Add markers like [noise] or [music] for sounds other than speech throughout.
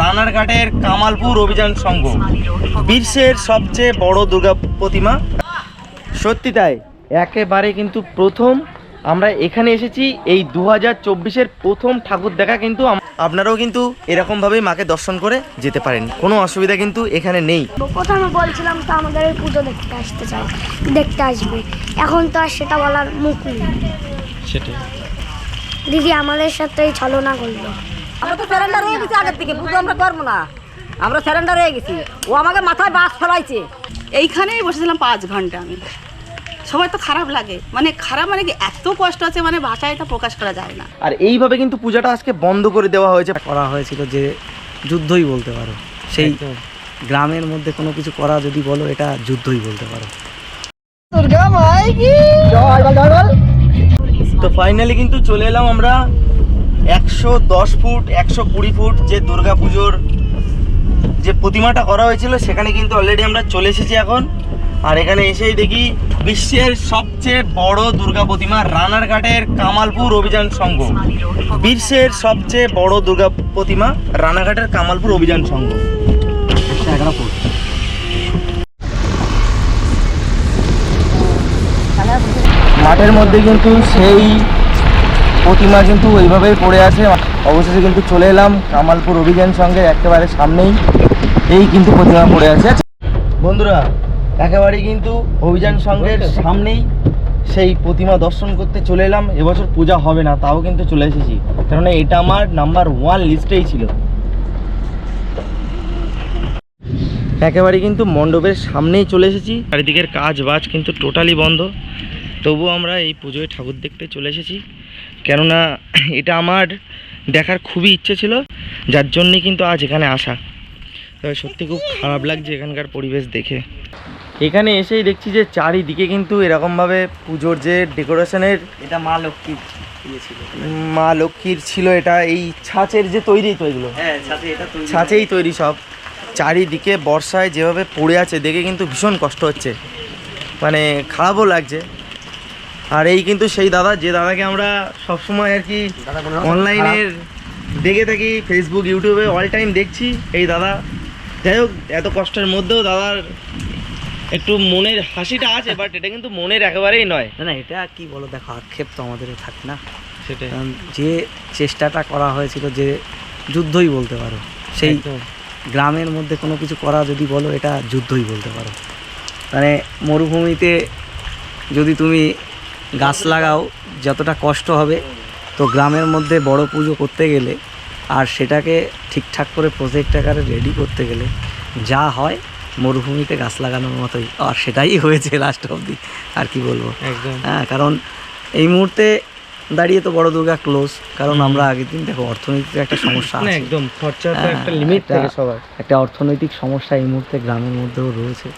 রানারঘাটের কামালপুর অভিযান সংঘ বিশ্বের সবচেয়ে বড় দুর্গা প্রতিমা। সত্যি তাই একেবারে কিন্তু প্রথম। আমরা এখানে এসেছি এই দু হাজার চব্বিশের প্রথম ঠাকুর দেখা কিন্তু আপনারাও কিন্তু এরকমভাবে মাকে দর্শন করে যেতে পারেন। কোনো অসুবিধা কিন্তু এখানে নেই। প্রথমে বলছিলাম তো আমাদের এই পুজো দেখতে আসতে চাই। দেখতে আসবে। এখন তো আর সেটা বলার মুখ নেই। সেটাই। দিদি আমাদের সাথেই ছলনা করল। আমরা তো স্যারেন্ডার হয়ে গেছি আগের থেকে পুজো আমরা করব না। আমরা স্যারেন্ডার হয়ে গেছি। ও আমাকে মাথায় বাস ফেলাইছে। এইখানেই বসেছিলাম পাঁচ ঘণ্টা আমি। সবাই তো খারাপ লাগে। মানে খারাপ মানে কি এত কষ্ট আছে মানে ভাষায় এটা প্রকাশ করা যায় না। আর এইভাবে কিন্তু পূজাটা আজকে বন্ধ করে দেওয়া হয়েছে। করা হয়েছিল যে যুদ্ধই বলতে পারো। সেই গ্রামের মধ্যে কোনো কিছু করা যদি বলো এটা যুদ্ধই বলতে পারো। তো ফাইনালি কিন্তু চলে এলাম আমরা একশো দশ ফুট, একশো কুড়ি ফুট যে দুর্গা পুজোর যে প্রতিমাটা করা হয়েছিল, সেখানে কিন্তু অলরেডি আমরা চলে এসেছি এখন। আর এখানে এসেই দেখি বিশ্বের সবচেয়ে বড় দুর্গা প্রতিমা রানারঘাটের কামালপুর অভিযান সংঘ। বিশ্বের সবচেয়ে বড় দুর্গা প্রতিমা রানাঘাটের কামালপুর অভিযান সংঘ। ফুট মাঠের মধ্যে কিন্তু সেই প্রতিমা কিন্তু ওইভাবেই পড়ে আছে। অবশেষে কিন্তু চলে এলাম কামালপুর অভিযান সঙ্গে একেবারে সামনেই। এই কিন্তু প্রতিমা পড়ে আছে। বন্ধুরা একেবারেই কিন্তু অভিযান সঙ্গের সামনেই সেই প্রতিমা দর্শন করতে চলে এলাম। এবছর পূজা হবে না তাও কিন্তু চলে এসেছি। কেননা এটা আমার নাম্বার ওয়ান লিস্টেই ছিল। একেবারে কিন্তু মণ্ডপের সামনেই চলে এসেছি। চারিদিকের কাজ বাজ কিন্তু টোটালি বন্ধ। তবুও আমরা এই পুজোয় ঠাকুর দেখতে চলে এসেছি। কেননা এটা আমার দেখার খুবই ইচ্ছে ছিল যার জন্যে কিন্তু আজ এখানে আসা। তবে সত্যি খুব খারাপ লাগছে এখানকার পরিবেশ দেখে। এখানে এসেই দেখছি যে চারিদিকে কিন্তু এরকমভাবে পুজোর যে ডেকোরেশনের এটা মা লক্ষ্মী দিয়েছিল মা লক্ষ্মীর ছিল এটা এই ছাঁচের যে তৈরি তো এগুলো? হ্যাঁ ছাঁচেই তৈরি সব। চারিদিকে বর্ষায় যেভাবে পড়ে আছে দেখে কিন্তু ভীষণ কষ্ট হচ্ছে। মানে খারাপও লাগছে। আর এই কিন্তু সেই দাদা যে দাদাকে আমরা সবসময় আর কি অনলাইনের দেখে থাকি ফেসবুক ইউটিউবে অল টাইম দেখছি এই দাদা। যাই হোক এত কষ্টের মধ্যেও দাদার একটু মনের হাসিটা আছে বাট এটা কিন্তু মনের একেবারেই নয়। না না এটা কি বলো দেখো আক্ষেপ তো আমাদের থাকে না। সেটাই। যে চেষ্টাটা করা হয়েছিল যে যুদ্ধই বলতে পারো সেই গ্রামের মধ্যে কোনো কিছু করা যদি বলো এটা যুদ্ধই বলতে পারো। মানে মরুভূমিতে যদি তুমি গাছ লাগাও যতটা কষ্ট হবে। তো গ্রামের মধ্যে বড় পুজো করতে গেলে আর সেটাকে ঠিকঠাক করে প্রজেক্ট আকারে রেডি করতে গেলে যা হয় মরুভূমিতে গাছ লাগানোর মতোই। আর সেটাই হয়েছে লাস্ট অবধি। আর কি বলব? হ্যাঁ কারণ এই মুহূর্তে দাঁড়িয়ে তো বড় দুর্গা ক্লোজ কারণ আমরা আগের দিন দেখো অর্থনীতিতে একটা সমস্যা একদম খরচা হ্যাঁ, একটা লিমিট থাকে সবার। একটা অর্থনৈতিক সমস্যা এই মুহূর্তে গ্রামের মধ্যেও রয়েছে।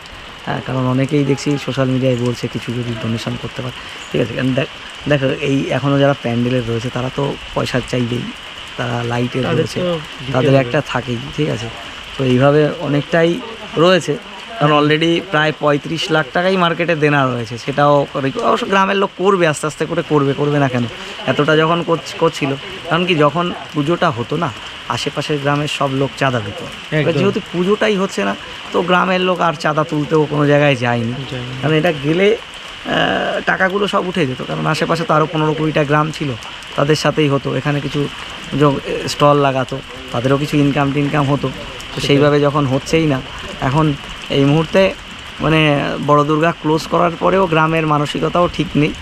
হ্যাঁ কারণ অনেকেই দেখছি সোশ্যাল মিডিয়ায় বলছে কিছু যদি ডোনেশন করতে পারে। ঠিক আছে কারণ দেখ- দেখো এই এখনও যারা প্যান্ডেলের রয়েছে তারা তো পয়সা চাইবেই। তারা লাইটের রয়েছে। তাদের একটা থাকেই ঠিক আছে? তো এইভাবে অনেকটাই রয়েছে। কারণ অলরেডি প্রায় পঁয়ত্রিশ লাখ টাকাই মার্কেটে দেনা রয়েছে। সেটাও অবশ্য গ্রামের লোক করবে আস্তে আস্তে করে করবে করবে না কেন? এতটা যখন করছ- করছিল কারণ কি যখন পুজোটা হতো না আশেপাশের গ্রামের সব লোক চাঁদা দিত। যেহেতু পুজোটাই হচ্ছে না তো গ্রামের লোক আর চাঁদা তুলতেও কোনো জায়গায় যায়নি। কারণ এটা গেলে টাকাগুলো সব উঠে যেত। কারণ আশেপাশে তো আরও পনেরো কুড়িটা গ্রাম ছিল তাদের সাথেই হতো। এখানে কিছু স্টল লাগাতো তাদেরও কিছু ইনকাম টিনকাম হতো। তো সেইভাবে যখন হচ্ছেই না এখন এই মুহূর্তে মানে বড় দুর্গা ক্লোজ করার পরেও গ্রামের মানসিকতাও ঠিক নেই।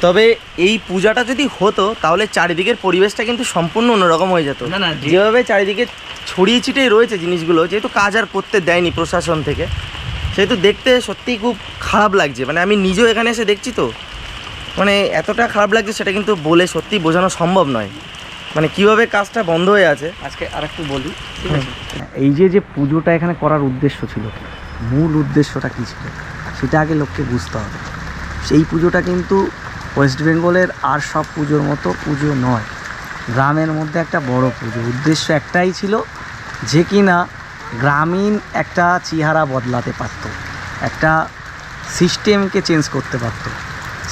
তবে এই পূজাটা যদি হতো তাহলে চারিদিকের পরিবেশটা কিন্তু সম্পূর্ণ অন্যরকম হয়ে যেত। না, না, যেভাবে চারিদিকে ছড়িয়ে ছিটিয়ে রয়েছে জিনিসগুলো যেহেতু কাজ আর করতে দেয়নি প্রশাসন থেকে সেহেতু দেখতে সত্যিই খুব খারাপ লাগছে। মানে আমি নিজেও এখানে এসে দেখছি তো। মানে এতটা খারাপ লাগছে সেটা কিন্তু বলে সত্যি বোঝানো সম্ভব নয়। মানে কীভাবে কাজটা বন্ধ হয়ে আছে? আজকে আর একটু বলি ঠিক আছে? এই যে যে পুজোটা এখানে করার উদ্দেশ্য ছিল মূল উদ্দেশ্যটা কী ছিল? সেটা আগে লোককে বুঝতে হবে। সেই পুজোটা কিন্তু ওয়েস্ট বেঙ্গলের আর সব পুজোর মতো পুজো নয়। গ্রামের মধ্যে একটা বড় পুজো। উদ্দেশ্য একটাই ছিল যে কি না গ্রামীণ একটা চেহারা বদলাতে পারতো একটা সিস্টেমকে চেঞ্জ করতে পারতো।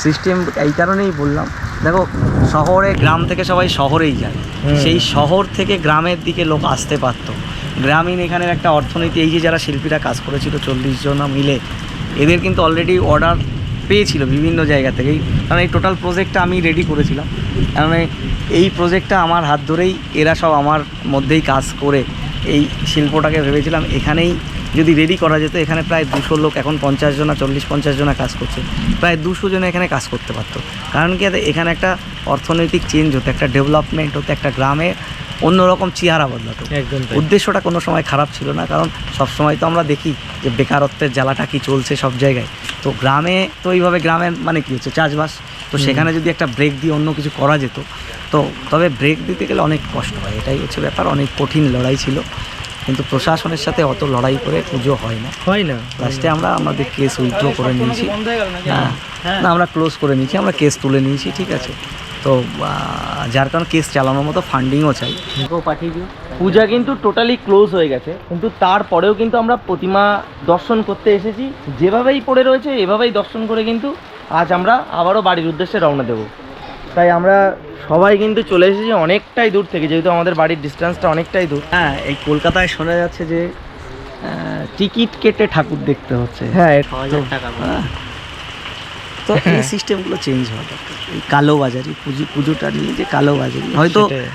সিস্টেম এই কারণেই বললাম দেখো শহরে গ্রাম থেকে সবাই শহরেই যায়। সেই শহর থেকে গ্রামের দিকে লোক আসতে পারতো। গ্রামীণ এখানের একটা অর্থনীতি এই যে যারা শিল্পীরা কাজ করেছিল চল্লিশ জন মিলে এদের কিন্তু অলরেডি অর্ডার পেয়েছিল বিভিন্ন জায়গা থেকেই। কারণ এই টোটাল প্রজেক্টটা আমি রেডি করেছিলাম। কারণ এই- এই প্রজেক্টটা আমার হাত ধরেই এরা সব আমার মধ্যেই কাজ করে। এই শিল্পটাকে ভেবেছিলাম এখানেই যদি রেডি করা যেত এখানে প্রায় দুশো লোক এখন পঞ্চাশ জনা চল্লিশ পঞ্চাশ জনা কাজ করছে। প্রায় দুশো জন এখানে কাজ করতে পারতো। কারণ কি এখানে একটা অর্থনৈতিক চেঞ্জ হতো একটা ডেভেলপমেন্ট হতো একটা গ্রামে অন্যরকম চেহারা বদলাতো। একদম উদ্দেশ্যটা কোনো সময় খারাপ ছিল না কারণ সব সময় তো আমরা দেখি যে বেকারত্বের জ্বালাটা কি চলছে সব জায়গায়। তো গ্রামে তো এইভাবে গ্রামের মানে কি হচ্ছে চাষবাস। তো সেখানে যদি একটা ব্রেক দিয়ে অন্য কিছু করা যেত তো তবে ব্রেক দিতে গেলে অনেক কষ্ট হয়। এটাই হচ্ছে ব্যাপার অনেক কঠিন লড়াই ছিল। কিন্তু প্রশাসনের সাথে অত লড়াই করে পুজো হয় না। হয় না। লাস্টে আমরা আমাদের কেস উইথড্র করে নিয়েছি। হ্যাঁ না আমরা ক্লোজ করে নিয়েছি আমরা কেস তুলে নিয়েছি ঠিক আছে। তো যার কারণ কেস চালানোর মতো ফান্ডিংও চাই। পাঠিয়ে দিও। পূজা কিন্তু টোটালি ক্লোজ হয়ে গেছে কিন্তু তারপরেও কিন্তু আমরা প্রতিমা দর্শন করতে এসেছি। যেভাবেই পড়ে রয়েছে এভাবেই দর্শন করে কিন্তু আজ আমরা আবারও বাড়ির উদ্দেশ্যে রওনা দেব। তাই আমরা সবাই কিন্তু চলে এসেছি অনেকটাই দূর থেকে যেহেতু আমাদের বাড়ির ডিস্টেন্সটা অনেকটাই দূর। হ্যাঁ এই কলকাতায় শোনা যাচ্ছে যে টিকিট কেটে ঠাকুর দেখতে হচ্ছে। হ্যাঁ হ্যাঁ। তো এই সিস্টেমগুলো চেঞ্জ হওয়া দরকার এই কালোবাজারি পুজো পুজোটা নিয়ে যে কালোবাজারি হয়তো সেটাই।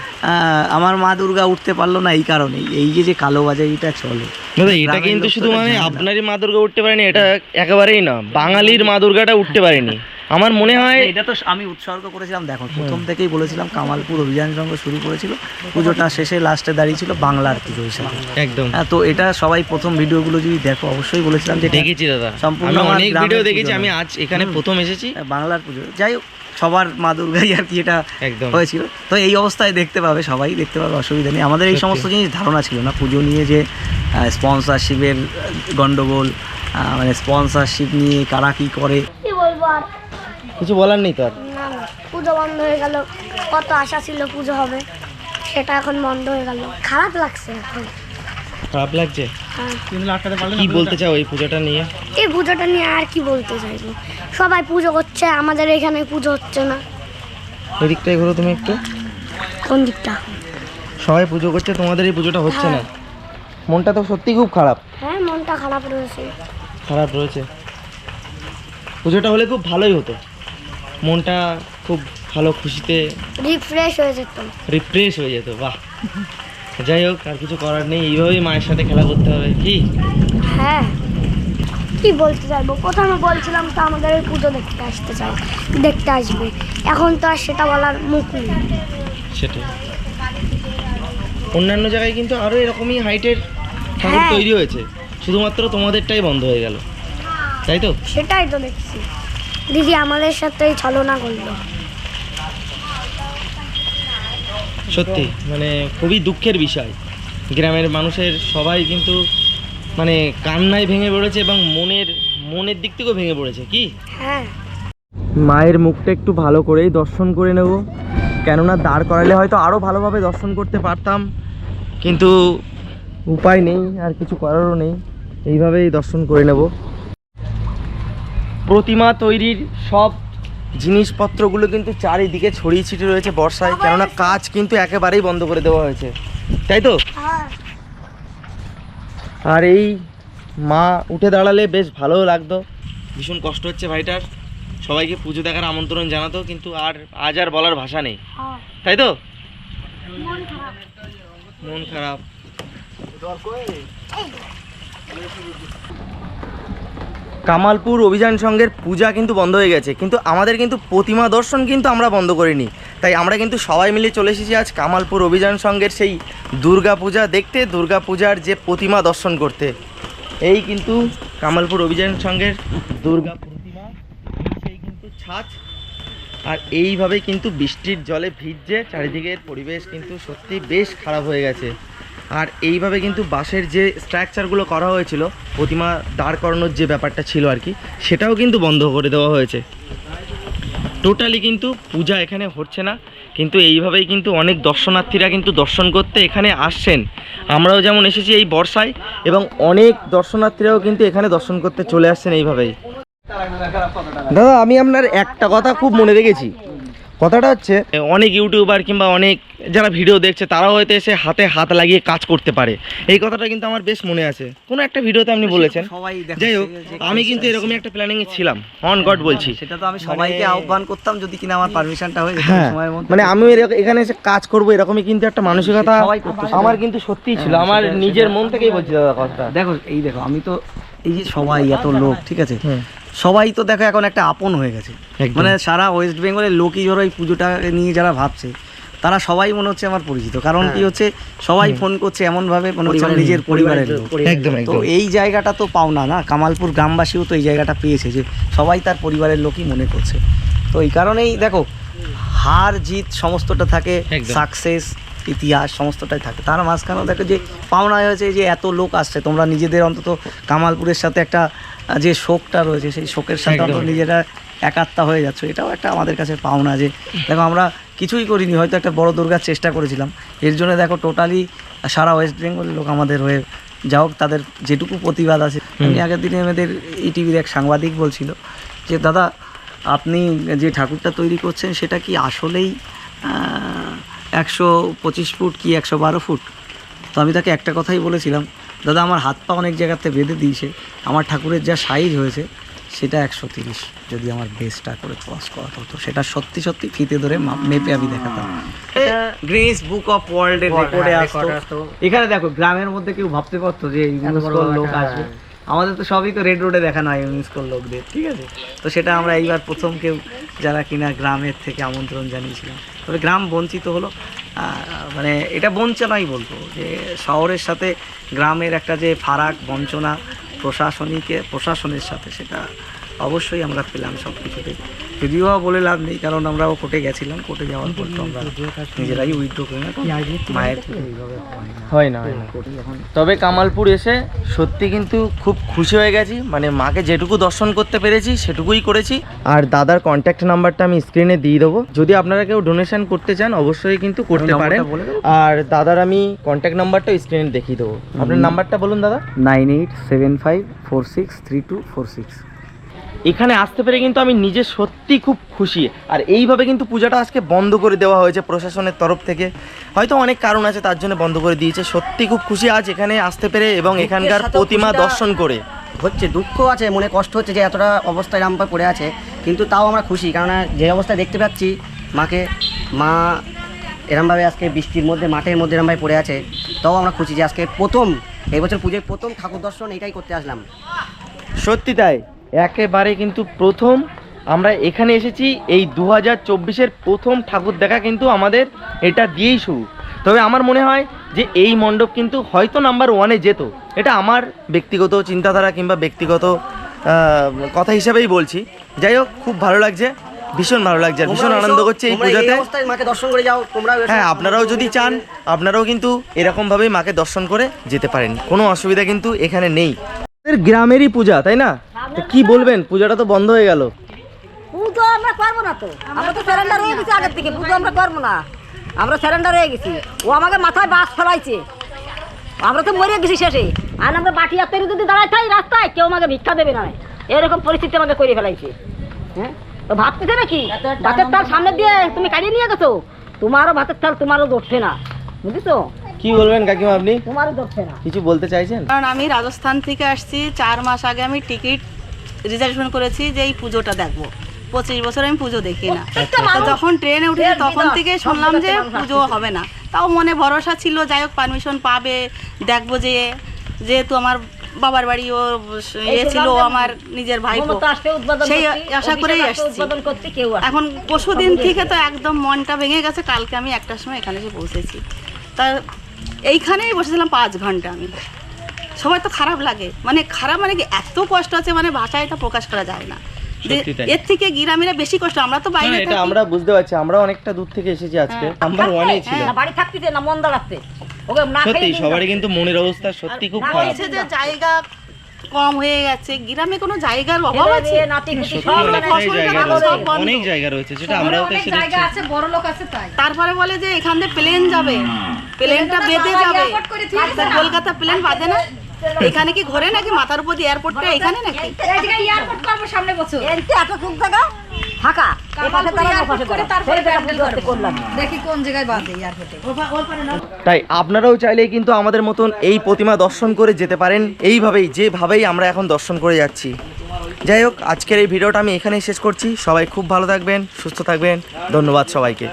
আমার মা দুর্গা উঠতে পারল না এই কারণেই। এই যে যে কালোবাজারিটা চলে। এটা কিন্তু শুধু মানে আপনারই মা দুর্গা উঠতে পারেনি এটা একেবারেই না। বাঙালির মা দুর্গাটা উঠতে পারেনি। আমার মনে হয় এটা তো আমি উৎসর্গ করেছিলাম দেখো প্রথম থেকেই বলেছিলাম কামালপুর অভিযান সংঘ শুরু করেছিল। পুজোটা শেষে লাস্টে দাঁড়িয়েছিল বাংলার পুজো হিসাবে। একদম। হ্যাঁ তো এটা সবাই প্রথম ভিডিওগুলো যদি দেখো অবশ্যই বলেছিলাম যে দেখেছি দাদা। সম্পূর্ণ অনেক ভিডিও দেখেছি আমি আজ এখানে প্রথম এসেছি। বাংলার পুজো। যাই হোক সবার মা দুর্গাই আর কি এটা একদম। হয়েছিল। তো এই অবস্থায় দেখতে পাবে সবাই দেখতে পাবে অসুবিধা নেই। আমাদের এই সমস্ত জিনিস ধারণা ছিল না। পুজো নিয়ে যে স্পন্সরশিপের গন্ডগোল মানে স্পন্সরশিপ নিয়ে কারা কী করে। আর কিছু বলার নেই তো আর? না না। পুজো বন্ধ হয়ে গেল। কত আশা ছিল পুজো হবে সেটা এখন বন্ধ হয়ে গেল। খারাপ লাগছে এখন। খারাপ লাগছে? হ্যাঁ। কি বলতে চাও এই পুজোটা নিয়ে? এই পুজোটা নিয়ে আর কি বলতে চাইব? সবাই পুজো করছে আমাদের এখানে পুজো হচ্ছে না। এদিকটাই ঘুরো তুমি একটু। কোন দিকটা? সবাই পুজো করছে তোমাদের এই পুজোটা হচ্ছে না। মনটা তো সত্যি খুব খারাপ। হ্যাঁ মনটা খারাপ রয়েছে। খারাপ রয়েছে। পুজোটা হলে খুব ভালোই হতো। মনটা খুব ভালো খুশিতে রিফ্রেশ হয়ে যেত। রিফ্রেশ হয়ে যেত বাহ। যাই হোক আর কিছু করার নেই এইভাবেই মায়ের সাথে খেলা করতে হবে কি? হ্যাঁ। কি বলতে চাইব? প্রথমে বলছিলাম তো আমাদের এই পুজো দেখতে আসতে চাই দেখতে আসবে। এখন তো আর সেটা বলার মুখ নেই। সেটাই। অন্যান্য জায়গায় কিন্তু আরও এরকমই হাইটের ঠাকুর হ্যাঁ। তৈরি হয়েছে শুধুমাত্র তোমাদেরটাই বন্ধ হয়ে গেল। তাই তো? সেটাই তো দেখছি। দিদি আমাদের সাথে ছলনা করল। সত্যি মানে খুবই দুঃখের বিষয়। গ্রামের মানুষের সবাই কিন্তু মানে কান্নায় ভেঙে পড়েছে এবং মনের মনের দিক থেকেও ভেঙে পড়েছে কি? হ্যাঁ। মায়ের মুখটা একটু ভালো করেই দর্শন করে নেব। কেননা দাঁড় করালে হয়তো আরও ভালোভাবে দর্শন করতে পারতাম। কিন্তু উপায় নেই আর কিছু করারও নেই। এইভাবেই দর্শন করে নেব। প্রতিমা তৈরির সব জিনিসপত্রগুলো কিন্তু চারিদিকে ছড়িয়ে ছিটিয়ে রয়েছে বর্ষায় কেননা কাজ কিন্তু একেবারেই বন্ধ করে দেওয়া হয়েছে। তাই তো? হ্যাঁ। আর এই মা উঠে দাঁড়ালে বেশ ভালোও লাগতো। ভীষণ কষ্ট হচ্ছে ভাইটার সবাইকে পুজো দেখার আমন্ত্রণ জানাতো কিন্তু আর আজ আর বলার ভাষা নেই। হ্যাঁ। তাই তো? মন খারাপ। কামালপুর অভিযান সংঘের পূজা কিন্তু বন্ধ হয়ে গেছে, কিন্তু আমাদের কিন্তু প্রতিমা দর্শন কিন্তু আমরা বন্ধ করিনি। তাই আমরা কিন্তু সবাই মিলে চলে এসেছি আজ কামালপুর অভিযান সংঘের সেই দুর্গা পূজা দেখতে, দুর্গা পূজার যে প্রতিমা দর্শন করতে। এই কিন্তু কামালপুর অভিযান সংঘের দুর্গা প্রতিমা সেই কিন্তু ছাঁচ। আর এইভাবে কিন্তু বৃষ্টির জলে ভিজছে, চারিদিকের পরিবেশ কিন্তু সত্যি বেশ খারাপ হয়ে গেছে। আর এইভাবে কিন্তু বাঁশের যে স্ট্রাকচারগুলো করা হয়েছিল, প্রতিমা দাঁড় করানোর যে ব্যাপারটা ছিল আর কি, সেটাও কিন্তু বন্ধ করে দেওয়া হয়েছে। টোটালি কিন্তু পূজা এখানে হচ্ছে না, কিন্তু এইভাবেই কিন্তু অনেক দর্শনার্থীরা কিন্তু দর্শন করতে এখানে আসছেন। আমরাও যেমন এসেছি এই বর্ষায়, এবং অনেক দর্শনার্থীরাও কিন্তু এখানে দর্শন করতে চলে আসছেন এইভাবেই। দাদা, আমি আপনার একটা কথা খুব মনে রেখেছি। কথাটা হচ্ছে অনেক ইউটিউবার কিংবা অনেক যারা ভিডিও দেখছে তারাও হয়তো এসে হাতে হাত লাগিয়ে কাজ করতে পারে। এই কথাটা কিন্তু আমার বেশ মনে আছে। কোনো একটা ভিডিওতে আপনি বলেছেন। যাই হোক আমি কিন্তু এরকমই একটা প্ল্যানিং এ ছিলাম। অন গড বলছি। সেটা তো আমি সবাইকে আহ্বান করতাম যদি কিনা আমার পারমিশনটা হয়ে যেত হ্যাঁ সময়ের মধ্যে। মানে আমিও এরক- এখানে এসে কাজ করব এরকমই কিন্তু একটা মানসিকতা সবাই করতো আমার কিন্তু সত্যিই ছিল। হ্যাঁ, আমার নিজের মন থেকেই বলছি দাদা কথাটা। দেখো এই দেখো আমি তো এই যে সবাই এত লোক ঠিক আছে। সবাই তো দেখো এখন একটা আপন হয়ে গেছে। মানে সারা ওয়েস্ট বেঙ্গলের লোকই ধরো এই পুজোটা নিয়ে যারা ভাবছে তারা সবাই মনে হচ্ছে আমার পরিচিত। কারণ কি হচ্ছে সবাই ফোন করছে এমন ভাবে মনে হচ্ছে নিজের পরিবারের একদম তো একদম। এই জায়গাটা তো পাও না না কামালপুর গ্রামবাসীও তো এই জায়গাটা পেয়েছে যে সবাই তার পরিবারের লোকই মনে করছে। তো এই কারণেই দেখো হার জিত সমস্তটা থাকে সাকসেস ইতিহাস সমস্তটাই থাকে। তার মাঝখানেও দেখো যে পাওনা হয়েছে যে এত লোক আসছে তোমরা নিজেদের অন্তত কামালপুরের সাথে একটা যে শোকটা রয়েছে সেই শোকের সাথে। অন্তত নিজেরা একাত্মা হয়ে যাচ্ছে। এটাও একটা আমাদের কাছে পাওনা যে দেখো আমরা কিছুই করিনি হয়তো একটা বড় দুর্গার চেষ্টা করেছিলাম। এর জন্য দেখো টোটালি সারা ওয়েস্ট বেঙ্গলের লোক আমাদের হয়ে যা হোক তাদের যেটুকু প্রতিবাদ আছে। আমি আগের দিনে আমাদের এই টিভির এক সাংবাদিক বলছিল যে দাদা আপনি যে ঠাকুরটা তৈরি করছেন সেটা কি আসলেই একশো পঁচিশ ফুট কি একশো বারো ফুট? তো আমি তাকে একটা কথাই বলেছিলাম দাদা আমার হাত পা অনেক জায়গাতে বেঁধে দিয়েছে আমার ঠাকুরের যা সাইজ হয়েছে সেটা একশো তিরিশ। যদি আমার বেসটা করে ক্রস করা হতো। সেটা সত্যি সত্যি ফিতে ধরে মাপ- মেপে আমি দেখাতাম। গ্রিনিস বুক অফ রেকর্ডে আসতো। এখানে দেখো গ্রামের মধ্যে কেউ ভাবতে পারতো যে ইউনেস্কোর লোক আসবে। আমাদের তো সবই তো রেড রোডে দেখানো হয় ইউনিস্কোর লোকদের ঠিক আছে? তো সেটা আমরা এইবার প্রথম কেউ যারা কিনা গ্রামের থেকে আমন্ত্রণ জানিয়েছিলাম। তবে গ্রাম বঞ্চিত হলো মানে এটা বঞ্চনাই বলব, যে শহরের সাথে গ্রামের একটা যে ফারাক বঞ্চনা প্রশাসনিকে, প্রশাসনের সাথে সেটা অবশ্যই আমরা পেলাম সব কিছুতে যদিও বলে লাভ নেই কারণ আমরাও কোর্টে গেছিলাম কোর্টে যাওয়ার পর তো আমরা নিজেরাই উইথড্র করে না মায়ের হয় না। তবে কামালপুর এসে সত্যি কিন্তু খুব খুশি হয়ে গেছি মানে মাকে যেটুকু দর্শন করতে পেরেছি সেটুকুই করেছি। আর দাদার কন্ট্যাক্ট নাম্বারটা আমি স্ক্রিনে দিয়ে দেবো। যদি আপনারা কেউ ডোনেশন করতে চান অবশ্যই কিন্তু করতে পারেন? আর দাদার আমি কন্ট্যাক্ট নাম্বারটা স্ক্রিনে দেখিয়ে দেবো। আপনার নাম্বারটা বলুন দাদা। Nine eight seven five four six three two four six এখানে আসতে পেরে কিন্তু আমি নিজে সত্যি খুব খুশি। আর এইভাবে কিন্তু পূজাটা আজকে বন্ধ করে দেওয়া হয়েছে প্রশাসনের তরফ থেকে। হয়তো অনেক কারণ আছে তার জন্য বন্ধ করে দিয়েছে। সত্যি খুব খুশি আজ এখানে আসতে পেরে এবং এখানকার প্রতিমা দর্শন করে। হচ্ছে দুঃখ আছে মনে কষ্ট হচ্ছে যে এতটা অবস্থায় রামপা পড়ে আছে কিন্তু তাও আমরা খুশি। কেননা যে অবস্থায় দেখতে পাচ্ছি মাকে মা এরমভাবে আজকে বৃষ্টির মধ্যে মাঠের মধ্যে এরমভাবে পড়ে আছে তাও আমরা খুশি যে আজকে প্রথম এই বছর পুজোয় প্রথম ঠাকুর দর্শন এটাই করতে আসলাম। সত্যি তাই। একেবারে কিন্তু প্রথম। আমরা এখানে এসেছি এই দু হাজার চব্বিশের প্রথম ঠাকুর দেখা কিন্তু আমাদের এটা দিয়েই শুরু। তবে আমার মনে হয় যে এই মণ্ডপ কিন্তু হয়তো নাম্বার ওয়ানে যেত। এটা আমার ব্যক্তিগত চিন্তাধারা কিংবা ব্যক্তিগত কথা হিসাবেই বলছি। যাই হোক খুব ভালো লাগছে ভীষণ ভালো লাগছে আর ভীষণ আনন্দ করছে এই পুজোতে। মাকে দর্শন করে যাও তোমরাও হ্যাঁ আপনারাও যদি চান আপনারাও কিন্তু এরকমভাবেই মাকে দর্শন করে যেতে পারেন। কোনো অসুবিধা কিন্তু এখানে নেই। আমাদের গ্রামেরই পূজা তাই না? তো কি বলবেন? পূজাটা তো বন্ধ হয়ে গেল। পুজো আমরা করব না তো। আমরা তো স্যারেন্ডার হয়ে গেছি আগের থেকে। পুজো আমরা করব না। আমরা স্যারেন্ডার হয়ে গেছি। ও আমাকে মাথায় বাস ফেলাইছে। আমরা তো মরে গেছি শেষে। আর আমরা বাটি হাতের যদি দাঁড়ায় থাই রাস্তায় কেউ আমাকে ভিক্ষা দেবে না। এরকম পরিস্থিতি আমাকে করে ফেলাইছে। হ্যাঁ? তো ভাবতেছে নাকি? ভাতের তাল সামনে দিয়ে তুমি কাটিয়ে নিয়ে গেছো? তোমারও ভাতের তাল তোমারও ধরছে না। বুঝেছ? কি বলবেন কাকিমা আপনি? তোমারও ধরছে না। কিছু বলতে চাইছেন? কারণ আমি রাজস্থান থেকে আসছি চার মাস আগে আমি টিকিট রিজার্ভেশন করেছি যে এই পুজোটা দেখব। পঁচিশ বছর আমি পুজো দেখি না। যখন ট্রেনে উঠেছি তখন থেকে শুনলাম যে পুজো হবে না। তাও মনে ভরসা ছিল যাই হোক পারমিশন পাবে। দেখব যে যেহেতু আমার বাবার বাড়ি ও ইয়ে ছিল আমার নিজের উদ্বোধন সেই আশা করেই আসছি। এখন পরশু দিন থেকে তো একদম মনটা ভেঙে গেছে। কালকে আমি একটার সময় এখানে এসে পৌঁছেছি। তা এইখানেই বসেছিলাম পাঁচ ঘণ্টা আমি। সবাই তো খারাপ লাগে। মানে খারাপ মানে কি এত কষ্ট আছে মানে ভাষায় এটা প্রকাশ করা যায় না। তাই। এর থেকে গ্রামেরা বেশি কষ্ট আমরা তো বাইরে হ্যাঁ, এটা। আমরা বুঝতে পারছি আমরা অনেকটা দূর থেকে এসেছি আজকে। নাম্বার ওয়ানেই ছিল বাড়ি থাকতে না মন দাঁড়াতে। ওকে না সত্যি সবারই কিন্তু মনের অবস্থা সত্যি খুব খারাপ। বলছে যে জায়গা কম হয়ে গেছে। গ্রামে কোনো জায়গার অভাব আছে? অনেকটাই ফসলটা জায়গা রয়েছে। অনেক জায়গা রয়েছে যেটা আমরাও তো এসে দেখছি। তারপরে বলে যে এখান থেকে প্লেন যাবে। প্লেনটা বেঁধে যাবে। কলকাতা প্লেন বাঁধে না? [laughs] এখানে কি ঘোরে নাকি মাথার উপর দিয়ে এয়ারপোর্টটা এখানে নাকি? এনতে এত সুখ জায়গা? ফাঁকা। এ পাশে দাঁড়ান ও পাশে দাঁড়ান সেই জায়গা পুজো আজকে করলাম দেখি কোন জায়গায় বাদ দিই আর হেঁটে তাই আপনারাও চাইলেই কিন্তু আমাদের মতন এই প্রতিমা দর্শন করে যেতে পারেন। এইভাবেই যেভাবেই আমরা এখন দর্শন করে যাচ্ছি। যাই হোক আজকের এই ভিডিওটা আমি এখানেই শেষ করছি। সবাই খুব ভালো থাকবেন সুস্থ থাকবেন। ধন্যবাদ সবাইকে।